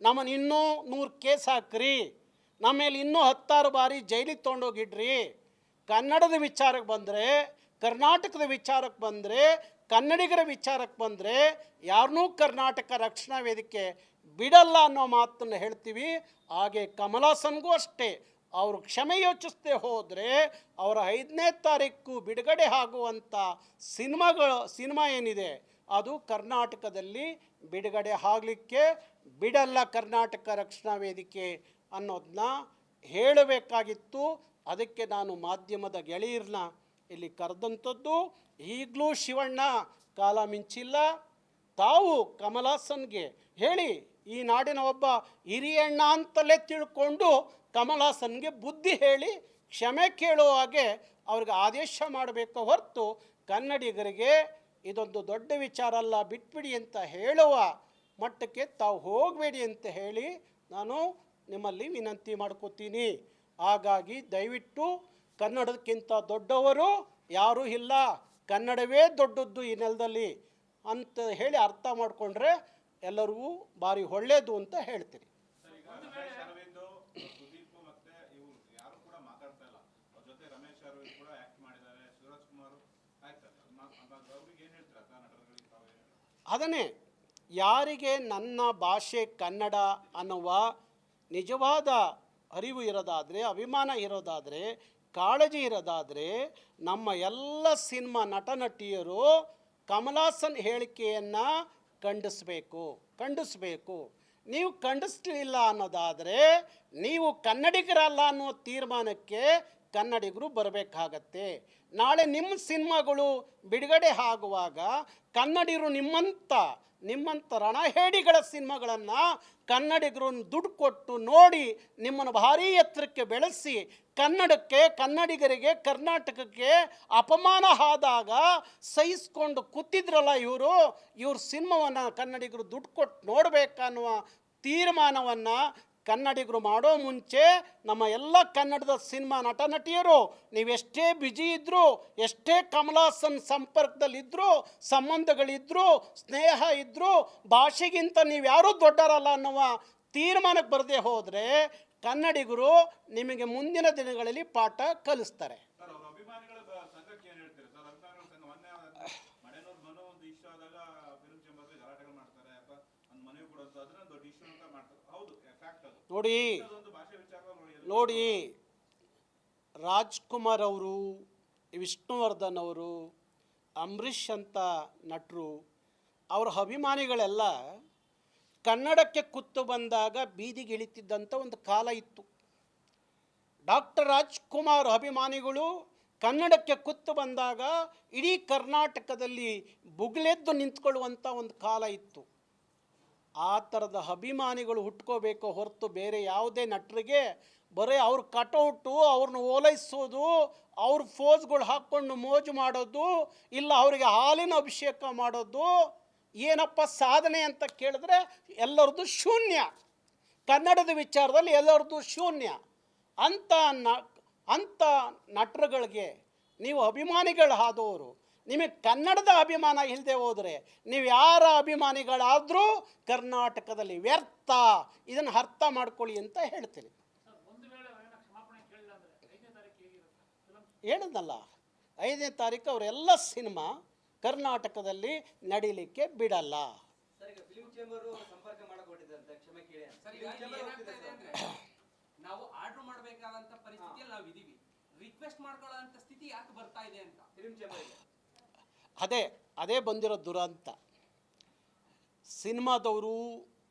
ನಮ್ಮನ್ನು ಇನ್ನೂ ನೂರು ಕೇಸ್ ಹಾಕ್ರಿ. ನಮ್ಮ ಮೇಲೆ ಇನ್ನೂ ಹತ್ತಾರು ಬಾರಿ ಜೈಲಿಗೆ ತೊಗೊಂಡೋಗಿಡ್ರಿ. ಕನ್ನಡದ ವಿಚಾರಕ್ಕೆ ಬಂದರೆ, ಕರ್ನಾಟಕದ ವಿಚಾರಕ್ಕೆ ಬಂದರೆ, ಕನ್ನಡಿಗರ ವಿಚಾರಕ್ಕೆ ಬಂದರೆ ಯಾರನ್ನೂ ಕರ್ನಾಟಕ ರಕ್ಷಣಾ ವೇದಿಕೆ ಬಿಡಲ್ಲ ಅನ್ನೋ ಮಾತನ್ನು ಹೇಳ್ತೀವಿ. ಹಾಗೆ ಕಮಲಾಸನ್ಗೂ ಅಷ್ಟೇ. ಅವರು ಕ್ಷಮೆ ಯೋಚಿಸದೆ ಹೋದರೆ ಅವರ ಐದನೇ ತಾರೀಕು ಬಿಡುಗಡೆ ಆಗುವಂಥ ಸಿನಿಮಾಗಳು, ಸಿನಿಮಾ ಏನಿದೆ? ಅದು ಕರ್ನಾಟಕದಲ್ಲಿ ಬಿಡುಗಡೆ ಆಗಲಿಕ್ಕೆ ಬಿಡಲ್ಲ ಕರ್ನಾಟಕ ರಕ್ಷಣಾ ವೇದಿಕೆ ಅನ್ನೋದನ್ನ ಹೇಳಬೇಕಾಗಿತ್ತು. ಅದಕ್ಕೆ ನಾನು ಮಾಧ್ಯಮದ ಗೆಳೆಯರನ್ನ ಇಲ್ಲಿ ಕರೆದಂಥದ್ದು, ಈಗಲೂ ಶಿವಣ್ಣ ಕಾಲ ಮಿಂಚಿಲ್ಲ. ತಾವು ಕಮಲಾಸನ್ಗೆ ಹೇಳಿ, ಈ ನಾಡಿನ ಒಬ್ಬ ಹಿರಿಯಣ್ಣ ಅಂತಲೇ ತಿಳ್ಕೊಂಡು ಕಮಲಾಸನ್ಗೆ ಬುದ್ಧಿ ಹೇಳಿ, ಕ್ಷಮೆ ಕೇಳುವ ಹಾಗೆ ಅವ್ರಿಗೆ ಆದೇಶ ಮಾಡಬೇಕು ಹೊರತು ಕನ್ನಡಿಗರಿಗೆ ಇದೊಂದು ದೊಡ್ಡ ವಿಚಾರ ಅಲ್ಲ, ಬಿಟ್ಬಿಡಿ ಅಂತ ಹೇಳುವ ಮಟ್ಟಕ್ಕೆ ತಾವು ಹೋಗಬೇಡಿ ಅಂತ ಹೇಳಿ ನಾನು ನಿಮ್ಮಲ್ಲಿ ವಿನಂತಿ ಮಾಡ್ಕೋತೀನಿ. ಹಾಗಾಗಿ ದಯವಿಟ್ಟು ಕನ್ನಡಕ್ಕಿಂತ ದೊಡ್ಡವರು ಯಾರೂ ಇಲ್ಲ. ಕನ್ನಡವೇ ದೊಡ್ಡದ್ದು ಈ ನೆಲದಲ್ಲಿ ಅಂತ ಹೇಳಿ ಅರ್ಥ ಮಾಡಿಕೊಂಡ್ರೆ ಎಲ್ಲರಿಗೂ ಭಾರಿ ಒಳ್ಳೆಯದು ಅಂತ ಹೇಳ್ತೀನಿ. ಅದನ್ನೇ, ಯಾರಿಗೆ ನನ್ನ ಭಾಷೆ ಕನ್ನಡ ಅನ್ನುವ ನಿಜವಾದ ಅರಿವು ಇರೋದಾದರೆ, ಅಭಿಮಾನ ಇರೋದಾದರೆ, ಕಾಳಜಿ ಇರೋದಾದರೆ, ನಮ್ಮ ಎಲ್ಲ ಸಿನಿಮಾ ನಟ ನಟಿಯರು ಕಮಲಾಸನ್ ಹೇಳಿಕೆಯನ್ನು ಖಂಡಿಸಬೇಕು, ಖಂಡಿಸ್ಬೇಕು. ನೀವು ಖಂಡಿಸ್ಲಿಲ್ಲ ಅನ್ನೋದಾದರೆ, ನೀವು ಕನ್ನಡಿಗರಲ್ಲ ಅನ್ನೋ ತೀರ್ಮಾನಕ್ಕೆ ಕನ್ನಡಿಗರು ಬರಬೇಕಾಗತ್ತೆ. ನಾಳೆ ನಿಮ್ಮ ಸಿನಿಮಾಗಳು ಬಿಡುಗಡೆ ಆಗುವಾಗ ಕನ್ನಡಿಗರು ನಿಮ್ಮಂಥ ನಿಮ್ಮಂಥ ರಣಹೇಡಿಗಳ ಸಿನಿಮಾಗಳನ್ನು ಕನ್ನಡಿಗರು ದುಡ್ಡು ಕೊಟ್ಟು ನೋಡಿ ನಿಮ್ಮನ್ನು ಭಾರೀ ಎತ್ತರಕ್ಕೆ ಬೆಳೆಸಿ ಕನ್ನಡಕ್ಕೆ, ಕನ್ನಡಿಗರಿಗೆ, ಕರ್ನಾಟಕಕ್ಕೆ ಅಪಮಾನ ಆದಾಗ ಸಹಿಸ್ಕೊಂಡು ಕೂತಿದ್ರಲ್ಲ ಇವರು, ಇವ್ರ ಸಿನಿಮಾವನ್ನು ಕನ್ನಡಿಗರು ದುಡ್ಡು ಕೊಟ್ಟು ನೋಡಬೇಕನ್ನುವ ತೀರ್ಮಾನವನ್ನು ಕನ್ನಡಿಗರು ಮಾಡೋ ಮುಂಚೆ ನಮ್ಮ ಎಲ್ಲ ಕನ್ನಡದ ಸಿನಿಮಾ ನಟ ನಟಿಯರು, ನೀವೆಷ್ಟೇ ಬ್ಯುಜಿ ಇದ್ದರೂ ಎಷ್ಟೇ ಕಮಲಾಸನ್ ಸಂಪರ್ಕದಲ್ಲಿದ್ದರೂ ಸಂಬಂಧಗಳಿದ್ದರೂ ಸ್ನೇಹ ಇದ್ದರೂ ಭಾಷೆಗಿಂತ ನೀವ್ಯಾರೂ ದೊಡ್ಡರಲ್ಲ ಅನ್ನುವ ತೀರ್ಮಾನಕ್ಕೆ ಬರದೇ ಹೋದರೆ ಕನ್ನಡಿಗರು ನಿಮಗೆ ಮುಂದಿನ ದಿನಗಳಲ್ಲಿ ಪಾಠ ಕಲಿಸ್ತಾರೆ ಸರ್ ಅವ್ರ ಅಭಿಮಾನಿಗಳ ಬ- ಸಂಘಕ್ಕೆ ಏನ್ ಹೇಳ್ತೀರಾ ಸರ್ ಅಭಿಮಾನಿಗಳ ಸಂಘ ಮೊನ್ನೆ ಮನೆಯವ್ರ ಮನೋ ಒಂದು ಇಶ್ಯೂ ಆದಾಗ ಫಿಲ್ಮ್ ಚೇಂಬರ್ ಗಲಾಟೆಗಳು ಮಾಡ್ತಾರೆ ಯಾಕ ಒಂದು ಮನೆಯೂ ಕೂಡ ಅಂತ ಅದನ್ನ ದೊಡ್ಡ ಇಶ್ಯೂ ಅಂತ ಮಾಡ್ತಾರೆ ಹೌದು ಫ್ಯಾಕ್ಟ್ ಅದು ನೋಡಿ ನೋಡಿ, ರಾಜ್ಕುಮಾರ್ ಅವರು, ವಿಷ್ಣುವರ್ಧನ್ ಅವರು, ಅಂಬರೀಷ್ ಅಂತ ನಟರು, ಅವರ ಅಭಿಮಾನಿಗಳೆಲ್ಲ ಕನ್ನಡಕ್ಕೆ ಕುತ್ತು ಬಂದಾಗ ಬೀದಿಗೆ ಇಳಿತಿದ್ದಂಥ ಒಂದು ಕಾಲ ಇತ್ತು. ಡಾಕ್ಟರ್ ರಾಜ್ಕುಮಾರ್ ಅಭಿಮಾನಿಗಳು ಕನ್ನಡಕ್ಕೆ ಕುತ್ತು ಬಂದಾಗ ಇಡೀ ಕರ್ನಾಟಕದಲ್ಲಿ ಬುಗ್ಲೆದ್ದು ನಿಂತ್ಕೊಳ್ಳುವಂಥ ಒಂದು ಕಾಲ ಇತ್ತು. ಆ ಥರದ ಅಭಿಮಾನಿಗಳು ಹುಟ್ಕೋಬೇಕು ಹೊರತು ಬೇರೆ ಯಾವುದೇ ನಟರಿಗೆ ಬರೀ ಅವ್ರ ಕಟೌಟು ಅವ್ರನ್ನ ಓಲೈಸೋದು, ಅವ್ರ ಫೋಸ್ಗಳು ಹಾಕ್ಕೊಂಡು ಮೋಜು ಮಾಡೋದು, ಇಲ್ಲ ಅವರಿಗೆ ಹಾಲಿನ ಅಭಿಷೇಕ ಮಾಡೋದು, ಏನಪ್ಪ ಸಾಧನೆ ಅಂತ ಕೇಳಿದ್ರೆ ಎಲ್ಲರದ್ದು ಶೂನ್ಯ. ಕನ್ನಡದ ವಿಚಾರದಲ್ಲಿ ಎಲ್ಲರದ್ದು ಶೂನ್ಯ. ಅಂಥ ನ, ಅಂಥ ನಟರುಗಳಿಗೆ ನೀವು ಅಭಿಮಾನಿಗಳಾದವರು ನಿಮಗೆ ಕನ್ನಡದ ಅಭಿಮಾನ ಇಲ್ಲದೆ ಹೋದರೆ ನೀವು ಯಾರ ಅಭಿಮಾನಿಗಳಾದರೂ ಕರ್ನಾಟಕದಲ್ಲಿ ವ್ಯರ್ಥ ಇದನ್ನು ಅರ್ಥ ಮಾಡ್ಕೊಳ್ಳಿ ಅಂತ ಹೇಳ್ತೀನಿ. ಹೇಳಿದ್ನಲ್ಲ ಐದನೇ ತಾರೀಕು ಅವರೆಲ್ಲ ಸಿನಿಮಾ ಕರ್ನಾಟಕದಲ್ಲಿ ನಡೀಲಿಕ್ಕೆ ಬಿಡಲ್ಲ. ಸರ್ ಫಿಲ್ಮ್ ಚೇಂಬರ್ ಸಂಪರ್ಕ ಮಾಡಕ್ ಕ್ಷಮೆ ಕೇಳಿ ಸರ್ ಈಗ chamber ಏನಾಗ್ತಾ ಹೋಗ್ತಿದೆ ಇದೆ ಸರ್. ಅಂದ್ರೆ ನಾವು ಆರ್ಡರ್ ಮಾಡ್ಬೇಕಾದಂತ ಪರಿಸ್ಥಿತಿಯಲ್ಲಿ ನಾವು ಇದೀವಿ ರಿಕ್ವೆಸ್ಟ್ ಮಾಡ್ಕೊಳ್ಳೋ ಸ್ಥಿತಿ ಯಾಕೆ ಬರ್ತಾ ಇದೆ ಅಂತ? ಫಿಲ್ಮ್ ಚೇಂಬರ್ ಇದೆ. ಅದೇ ಅದೇ ಬಂದಿರೋ ದುರಂತ. ಸಿನಿಮಾದವರು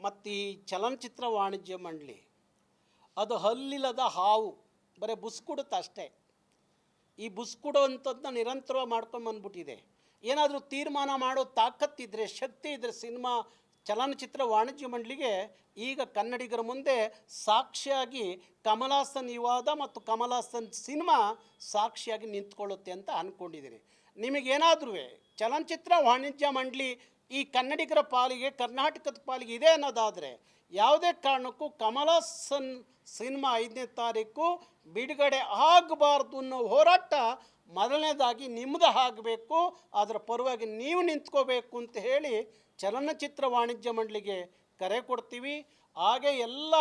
ಮತ್ತು ಈ ಚಲನಚಿತ್ರ ವಾಣಿಜ್ಯ ಮಂಡಳಿ, ಅದು ಹಲ್ಲಿಲ್ಲದ ಹಾವು, ಬರೀ ಬುಸ್ಕುಡುತ್ತೆ ಅಷ್ಟೇ. ಈ ಬುಸ್ಕುಡು ಅಂಥದ್ದನ್ನ ನಿರಂತರವಾಗಿ ಮಾಡ್ಕೊಂಬಂದ್ಬಿಟ್ಟಿದೆ ಏನಾದರೂ ತೀರ್ಮಾನ ಮಾಡೋ ತಾಕತ್ತಿದ್ರೆ, ಶಕ್ತಿ ಇದ್ದರೆ ಸಿನಿಮಾ ಚಲನಚಿತ್ರ ವಾಣಿಜ್ಯ ಮಂಡಳಿಗೆ ಈಗ ಕನ್ನಡಿಗರ ಮುಂದೆ ಸಾಕ್ಷಿಯಾಗಿ ಕಮಲಾಸನ್ ವಿವಾದ ಮತ್ತು ಕಮಲಾಸನ್ ಸಿನಿಮಾ ಸಾಕ್ಷಿಯಾಗಿ ನಿಂತ್ಕೊಳ್ಳುತ್ತೆ ಅಂತ ಅಂದ್ಕೊಂಡಿದ್ದೀನಿ ನಿಮಗೇನಾದ್ರೂ ಚಲನಚಿತ್ರ ವಾಣಿಜ್ಯ ಮಂಡಳಿ ಈ ಕನ್ನಡಿಗರ ಪಾಲಿಗೆ, ಕರ್ನಾಟಕದ ಪಾಲಿಗೆ ಇದೆ ಅನ್ನೋದಾದರೆ ಯಾವುದೇ ಕಾರಣಕ್ಕೂ ಕಮಲಾಸನ್ ಸಿನಿಮಾ ಐದನೇ ತಾರೀಕು ಬಿಡುಗಡೆ ಆಗಬಾರ್ದು ಅನ್ನೋ ಹೋರಾಟ ಮೊದಲನೇದಾಗಿ ನಿಮ್ಮದು ಆಗಬೇಕು, ಅದರ ಪರವಾಗಿ ನೀವು ನಿಂತ್ಕೋಬೇಕು ಅಂತ ಹೇಳಿ ಚಲನಚಿತ್ರ ವಾಣಿಜ್ಯ ಮಂಡಳಿಗೆ ಕರೆ ಕೊಡ್ತೀವಿ. ಹಾಗೆ ಎಲ್ಲ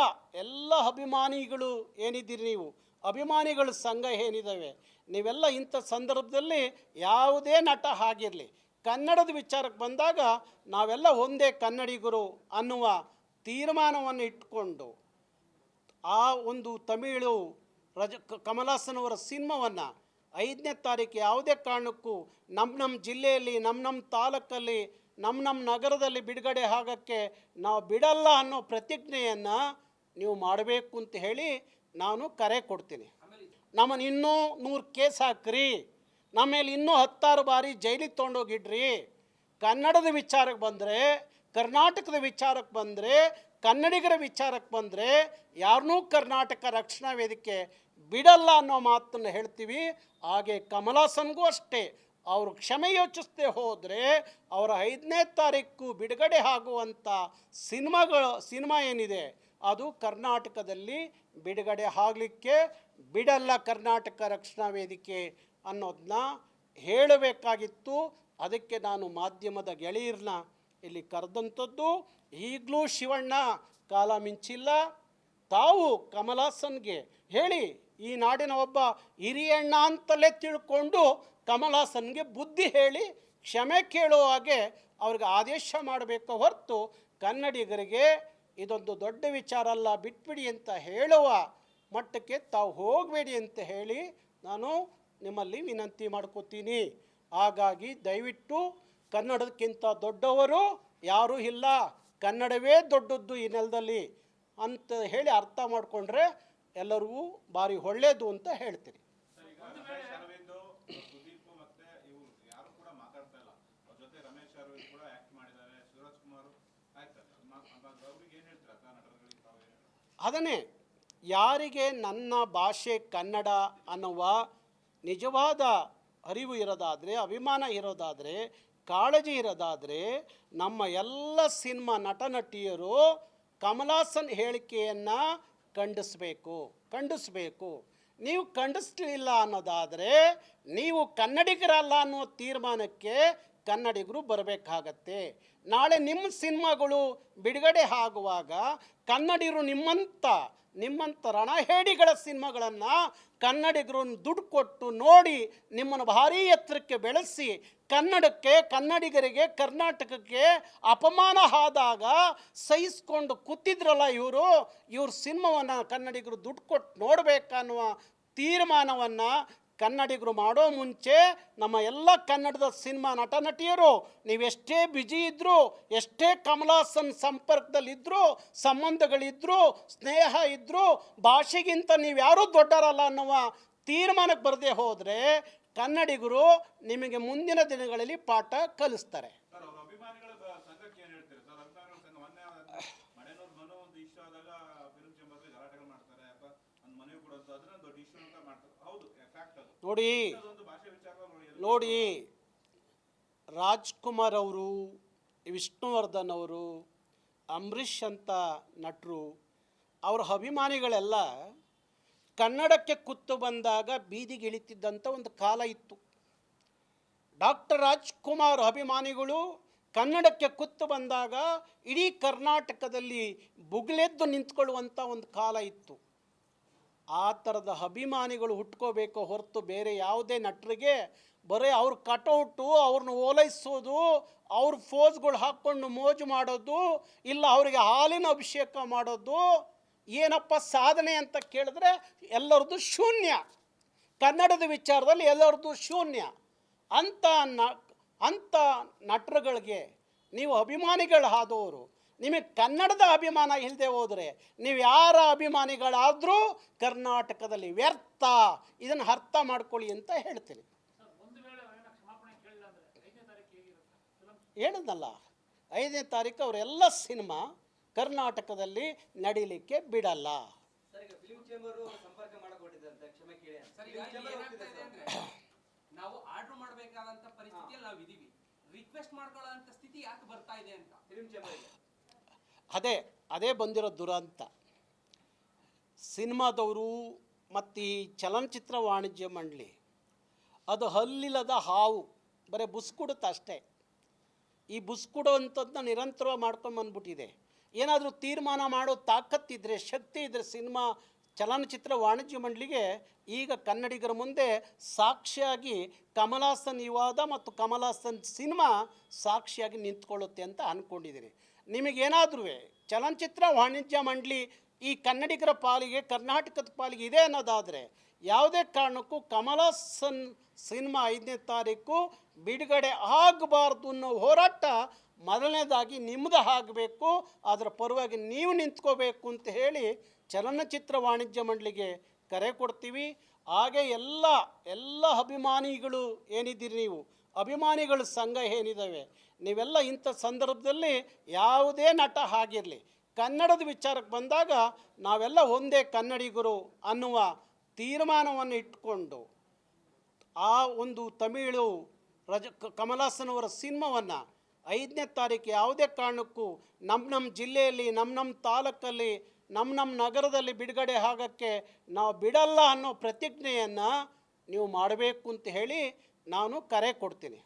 ಎಲ್ಲ ಅಭಿಮಾನಿಗಳು ಏನಿದ್ದೀರಿ ನೀವು? ಅಭಿಮಾನಿಗಳ ಸಂಘ ಏನಿದ್ದಾವೆ ನೀವೆಲ್ಲ ಇಂಥ ಸಂದರ್ಭದಲ್ಲಿ ಯಾವುದೇ ನಟ ಆಗಿರಲಿ, ಕನ್ನಡದ ವಿಚಾರಕ್ಕೆ ಬಂದಾಗ ನಾವೆಲ್ಲ ಒಂದೇ ಕನ್ನಡಿಗರು ಅನ್ನುವ ತೀರ್ಮಾನವನ್ನು ಇಟ್ಕೊಂಡು ಆ ಒಂದು ತಮಿಳು ರಜ, ಕ- ಕಮಲಾಸನ್ ಅವರ ಸಿನಿಮಾವನ್ನು ಐದನೇ ತಾರೀಕು ಯಾವುದೇ ಕಾರಣಕ್ಕೂ ನಮ್ಮ ನಮ್ಮ ಜಿಲ್ಲೆಯಲ್ಲಿ ನಮ್ಮ ನಮ್ಮ ತಾಲೂಕಲ್ಲಿ ನಮ್ಮ ನಮ್ಮ ನಗರದಲ್ಲಿ ಬಿಡುಗಡೆ ಆಗೋಕ್ಕೆ ನಾವು ಬಿಡಲ್ಲ ಅನ್ನೋ ಪ್ರತಿಜ್ಞೆಯನ್ನು ನೀವು ಮಾಡಬೇಕು ಅಂತ ಹೇಳಿ ನಾನು ಕರೆ ಕೊಡ್ತೀನಿ. ನಮ್ಮನ್ನು ಇನ್ನೂ ನೂರು ಕೇಸ್ ಹಾಕ್ರಿ. ನಮ್ಮ ಮೇಲೆ ಇನ್ನೂ ಹತ್ತಾರು ಬಾರಿ ಜೈಲಿಗೆ ತೊಗೊಂಡೋಗಿಡ್ರಿ. ಕನ್ನಡದ ವಿಚಾರಕ್ಕೆ ಬಂದರೆ, ಕರ್ನಾಟಕದ ವಿಚಾರಕ್ಕೆ ಬಂದರೆ, ಕನ್ನಡಿಗರ ವಿಚಾರಕ್ಕೆ ಬಂದರೆ ಯಾರನ್ನೂ ಕರ್ನಾಟಕ ರಕ್ಷಣಾ ವೇದಿಕೆ ಬಿಡಲ್ಲ ಅನ್ನೋ ಮಾತನ್ನು ಹೇಳ್ತೀವಿ. ಹಾಗೆ ಕಮಲಾಸನ್ಗೂ ಅಷ್ಟೇ. ಅವರು ಕ್ಷಮೆ ಯೋಚಿಸದೆ ಹೋದರೆ ಅವರ ಐದನೇ ತಾರೀಕು ಬಿಡುಗಡೆ ಆಗುವಂಥ ಸಿನಿಮಾಗಳು, ಸಿನಿಮಾ ಏನಿದೆ ಅದು ಕರ್ನಾಟಕದಲ್ಲಿ ಬಿಡುಗಡೆ ಆಗಲಿಕ್ಕೆ ಬಿಡಲ್ಲ ಕರ್ನಾಟಕ ರಕ್ಷಣಾ ವೇದಿಕೆ ಅನ್ನೋದನ್ನ ಹೇಳಬೇಕಾಗಿತ್ತು. ಅದಕ್ಕೆ ನಾನು ಮಾಧ್ಯಮದ ಗೆಳೆಯರನ್ನ ಇಲ್ಲಿ ಕರೆದಂಥದ್ದು, ಈಗಲೂ ಶಿವಣ್ಣ ಕಾಲ ಮಿಂಚಿಲ್ಲ. ತಾವು ಕಮಲಾಸನ್ಗೆ ಹೇಳಿ, ಈ ನಾಡಿನ ಒಬ್ಬ ಹಿರಿಯಣ್ಣ ಅಂತಲೇ ತಿಳ್ಕೊಂಡು ಕಮಲಾಸನ್ಗೆ ಬುದ್ಧಿ ಹೇಳಿ, ಕ್ಷಮೆ ಕೇಳುವ ಹಾಗೆ ಅವ್ರಿಗೆ ಆದೇಶ ಮಾಡಬೇಕು ಹೊರತು ಕನ್ನಡಿಗರಿಗೆ ಇದೊಂದು ದೊಡ್ಡ ವಿಚಾರ ಅಲ್ಲ, ಬಿಟ್ಬಿಡಿ ಅಂತ ಹೇಳುವ ಮಟ್ಟಕ್ಕೆ ತಾವು ಹೋಗಬೇಡಿ ಅಂತ ಹೇಳಿ ನಾನು ನಿಮ್ಮಲ್ಲಿ ವಿನಂತಿ ಮಾಡ್ಕೋತೀನಿ. ಹಾಗಾಗಿ ದಯವಿಟ್ಟು ಕನ್ನಡಕ್ಕಿಂತ ದೊಡ್ಡವರು ಯಾರೂ ಇಲ್ಲ. ಕನ್ನಡವೇ ದೊಡ್ಡದ್ದು ಈ ನೆಲದಲ್ಲಿ ಅಂತ ಹೇಳಿ ಅರ್ಥ ಮಾಡಿಕೊಂಡ್ರೆ ಎಲ್ಲರಿಗೂ ಭಾರಿ ಒಳ್ಳೆಯದು ಅಂತ ಹೇಳ್ತೀನಿ. ಅದನ್ನೇ, ಯಾರಿಗೆ ನನ್ನ ಭಾಷೆ ಕನ್ನಡ ಅನ್ನುವ ನಿಜವಾದ ಅರಿವು ಇರೋದಾದರೆ, ಅಭಿಮಾನ ಇರೋದಾದರೆ, ಕಾಳಜಿ ಇರೋದಾದರೆ, ನಮ್ಮ ಎಲ್ಲ ಸಿನಿಮಾ ನಟ ನಟಿಯರು ಕಮಲಾಸನ್ ಹೇಳಿಕೆಯನ್ನು ಖಂಡಿಸಬೇಕು, ಖಂಡಿಸ್ಬೇಕು. ನೀವು ಖಂಡಿಸ್ಲಿಲ್ಲ ಅನ್ನೋದಾದರೆ, ನೀವು ಕನ್ನಡಿಗರಲ್ಲ ಅನ್ನೋ ತೀರ್ಮಾನಕ್ಕೆ ಕನ್ನಡಿಗರು ಬರಬೇಕಾಗತ್ತೆ. ನಾಳೆ ನಿಮ್ಮ ಸಿನಿಮಾಗಳು ಬಿಡುಗಡೆ ಆಗುವಾಗ ಕನ್ನಡಿಗರು ನಿಮ್ಮಂಥ ನಿಮ್ಮಂಥ ರಣಹೇಡಿಗಳ ಸಿನಿಮಾಗಳನ್ನು ಕನ್ನಡಿಗರು ದುಡ್ಡು ಕೊಟ್ಟು ನೋಡಿ ನಿಮ್ಮನ್ನು ಭಾರೀ ಎತ್ತರಕ್ಕೆ ಬೆಳೆಸಿ ಕನ್ನಡಕ್ಕೆ, ಕನ್ನಡಿಗರಿಗೆ, ಕರ್ನಾಟಕಕ್ಕೆ ಅಪಮಾನ ಆದಾಗ ಸಹಿಸ್ಕೊಂಡು ಕೂತಿದ್ರಲ್ಲ ಇವರು, ಇವ್ರ ಸಿನಿಮಾವನ್ನು ಕನ್ನಡಿಗರು ದುಡ್ಡು ಕೊಟ್ಟು ನೋಡಬೇಕನ್ನುವ ತೀರ್ಮಾನವನ್ನು ಕನ್ನಡಿಗರು ಮಾಡೋ ಮುಂಚೆ ನಮ್ಮ ಎಲ್ಲ ಕನ್ನಡದ ಸಿನಿಮಾ ನಟ ನಟಿಯರು, ನೀವೆಷ್ಟೇ ಬಿಜಿ ಇದ್ದರೂ ಎಷ್ಟೇ ಕಮಲಾಸನ್ ಸಂಪರ್ಕದಲ್ಲಿದ್ದರೂ ಸಂಬಂಧಗಳಿದ್ದರೂ ಸ್ನೇಹ ಇದ್ದರೂ ಭಾಷೆಗಿಂತ ನೀವು ನೀವ್ಯಾರೂ ದೊಡ್ಡರಲ್ಲ ಅನ್ನುವ ತೀರ್ಮಾನಕ್ಕೆ ಬರದೇ ಹೋದರೆ ಕನ್ನಡಿಗರು ನಿಮಗೆ ಮುಂದಿನ ದಿನಗಳಲ್ಲಿ ಪಾಠ ಕಲಿಸ್ತಾರೆ. ನೋಡಿ ನೋಡಿ ರಾಜ್ಕುಮಾರ್ ಅವರು ವಿಷ್ಣುವರ್ಧನ್ ಅವರು ಅಂಬರೀಷ್ ಅಂತ ನಟರು ಅವರ ಅಭಿಮಾನಿಗಳೆಲ್ಲ ಕನ್ನಡಕ್ಕೆ ಕುತ್ತು ಬಂದಾಗ ಬೀದಿಗೆ ಇಳಿತಿದ್ದಂಥ ಒಂದು ಕಾಲ ಇತ್ತು. ಡಾಕ್ಟರ್ ರಾಜ್ಕುಮಾರ್ ಅಭಿಮಾನಿಗಳು ಕನ್ನಡಕ್ಕೆ ಕುತ್ತು ಬಂದಾಗ ಇಡೀ ಕರ್ನಾಟಕದಲ್ಲಿ ಬುಗ್ಲೆದ್ದು ನಿಂತ್ಕೊಳ್ಳುವಂಥ ಒಂದು ಕಾಲ ಇತ್ತು. ಆ ಥರದ ಅಭಿಮಾನಿಗಳು ಹುಟ್ಕೋಬೇಕು ಹೊರತು ಬೇರೆ ಯಾವುದೇ ನಟರಿಗೆ ಬರೀ ಅವ್ರ ಕಟೌಟು ಅವ್ರನ್ನ ಓಲೈಸೋದು, ಅವ್ರ ಫೋಸ್ಗಳು ಹಾಕ್ಕೊಂಡು ಮೋಜು ಮಾಡೋದು, ಇಲ್ಲ ಅವರಿಗೆ ಹಾಲಿನ ಅಭಿಷೇಕ ಮಾಡೋದು, ಏನಪ್ಪ ಸಾಧನೆ ಅಂತ ಕೇಳಿದ್ರೆ ಎಲ್ಲರದ್ದು ಶೂನ್ಯ. ಕನ್ನಡದ ವಿಚಾರದಲ್ಲಿ ಎಲ್ಲರದ್ದು ಶೂನ್ಯ. ಅಂಥ ನ, ಅಂಥ ನಟರುಗಳಿಗೆ ನೀವು ಅಭಿಮಾನಿಗಳಾದವರು ನಿಮಗೆ ಕನ್ನಡದ ಅಭಿಮಾನ ಇಲ್ಲದೆ ಹೋದರೆ ನೀವು ಯಾರ ಅಭಿಮಾನಿಗಳಾದರೂ ಕರ್ನಾಟಕದಲ್ಲಿ ವ್ಯರ್ಥ ಇದನ್ನು ಅರ್ಥ ಮಾಡ್ಕೊಳ್ಳಿ ಅಂತ ಹೇಳ್ತೀನಿ. ಹೇಳಿದ್ನಲ್ಲ ಐದನೇ ತಾರೀಕು ಅವರೆಲ್ಲ ಸಿನಿಮಾ ಕರ್ನಾಟಕದಲ್ಲಿ ನಡೀಲಿಕ್ಕೆ ಬಿಡಲ್ಲ. ಸರ್ ಫಿಲ್ಮ್ ಚೇಂಬರ್ ಸಂಪರ್ಕ ಮಾಡಕ್ ಕ್ಷಮೆ ಕೇಳಿ ಸರ್ Film ಈಗ chamber ಏನಾಗ್ತಾ ಇದೆ ಅಂದ್ರೆ ನಾವು ಆರ್ಡರ್ ಮಾಡ್ಬೇಕಾದಂತ ಪರಿಸ್ಥಿತಿಯಲ್ಲಿ ನಾವು ಇದೀವಿ ರಿಕ್ವೆಸ್ಟ್ ಮಾಡ್ಕೊಳ್ಳೋ ಸ್ಥಿತಿ ಯಾಕೆ ಬರ್ತಾ ಇದೆ ಅಂತ? ಫಿಲ್ಮ್ ಅದೇ ಅದೇ ಬಂದಿರೋ ದುರಂತ. ಸಿನಿಮಾದವರು ಮತ್ತು ಈ ಚಲನಚಿತ್ರ ವಾಣಿಜ್ಯ ಮಂಡಳಿ, ಅದು ಹಲ್ಲಿಲ್ಲದ ಹಾವು, ಬರೀ ಬುಸ್ಕುಡುತ್ತೆ ಅಷ್ಟೇ. ಈ ಬುಸ್ಕುಡುವಂಥದ್ದನ್ನ ನಿರಂತರವಾಗಿ ಮಾಡ್ಕೊಂಡು ಬಂದ್ಬಿಟ್ಟಿದೆ. ಏನಾದರೂ ತೀರ್ಮಾನ ಮಾಡೋ ತಾಕತ್ತಿದ್ರೆ ಶಕ್ತಿ ಇದ್ದರೆ ಸಿನಿಮಾ ಚಲನಚಿತ್ರ ವಾಣಿಜ್ಯ ಮಂಡಳಿಗೆ ಈಗ ಕನ್ನಡಿಗರ ಮುಂದೆ ಸಾಕ್ಷಿಯಾಗಿ ಕಮಲಾಸನ್ ವಿವಾದ ಮತ್ತು ಕಮಲಾಸನ್ ಸಿನಿಮಾ ಸಾಕ್ಷಿಯಾಗಿ ನಿಂತ್ಕೊಳ್ಳುತ್ತೆ ಅಂತ ಅಂದ್ಕೊಂಡಿದ್ದೀನಿ ನಿಮಗೇನಾದ್ರೂ ಚಲನಚಿತ್ರ ವಾಣಿಜ್ಯ ಮಂಡಳಿ ಈ ಕನ್ನಡಿಗರ ಪಾಲಿಗೆ, ಕರ್ನಾಟಕದ ಪಾಲಿಗೆ ಇದೆ ಅನ್ನೋದಾದರೆ ಯಾವುದೇ ಕಾರಣಕ್ಕೂ ಕಮಲಾಸನ್ ಸಿನಿಮಾ ಐದನೇ ತಾರೀಕು ಬಿಡುಗಡೆ ಆಗಬಾರ್ದು ಅನ್ನೋ ಹೋರಾಟ ಮೊದಲನೇದಾಗಿ ನಿಮ್ಮದು ಆಗಬೇಕು, ಅದರ ಪರವಾಗಿ ನೀವು ನಿಂತ್ಕೋಬೇಕು ಅಂತ ಹೇಳಿ ಚಲನಚಿತ್ರ ವಾಣಿಜ್ಯ ಮಂಡಳಿಗೆ ಕರೆ ಕೊಡ್ತೀವಿ. ಹಾಗೆ ಎಲ್ಲ ಎಲ್ಲ ಅಭಿಮಾನಿಗಳು ಏನಿದ್ದೀರಿ ನೀವು? ಅಭಿಮಾನಿಗಳ ಸಂಘ ಏನಿದ್ದಾವೆ ನೀವೆಲ್ಲ ಇಂಥ ಸಂದರ್ಭದಲ್ಲಿ ಯಾವುದೇ ನಟ ಆಗಿರಲಿ, ಕನ್ನಡದ ವಿಚಾರಕ್ಕೆ ಬಂದಾಗ ನಾವೆಲ್ಲ ಒಂದೇ ಕನ್ನಡಿಗರು ಅನ್ನುವ ತೀರ್ಮಾನವನ್ನು ಇಟ್ಕೊಂಡು ಆ ಒಂದು ತಮಿಳು ರಜ, ಕ- ಕಮಲಾಸನ್ ಅವರ ಸಿನಿಮಾವನ್ನು ಐದನೇ ತಾರೀಕು ಯಾವುದೇ ಕಾರಣಕ್ಕೂ ನಮ್ಮ ನಮ್ಮ ಜಿಲ್ಲೆಯಲ್ಲಿ, ನಮ್ಮ ನಮ್ಮ ತಾಲೂಕಲ್ಲಿ, ನಮ್ಮ ನಮ್ಮ ನಗರದಲ್ಲಿ ಬಿಡುಗಡೆ ಆಗೋಕ್ಕೆ ನಾವು ಬಿಡಲ್ಲ ಅನ್ನೋ ಪ್ರತಿಜ್ಞೆಯನ್ನು ನೀವು ಮಾಡಬೇಕು ಅಂತ ಹೇಳಿ ನಾನು ಕರೆ ಕೊಡ್ತೀನಿ.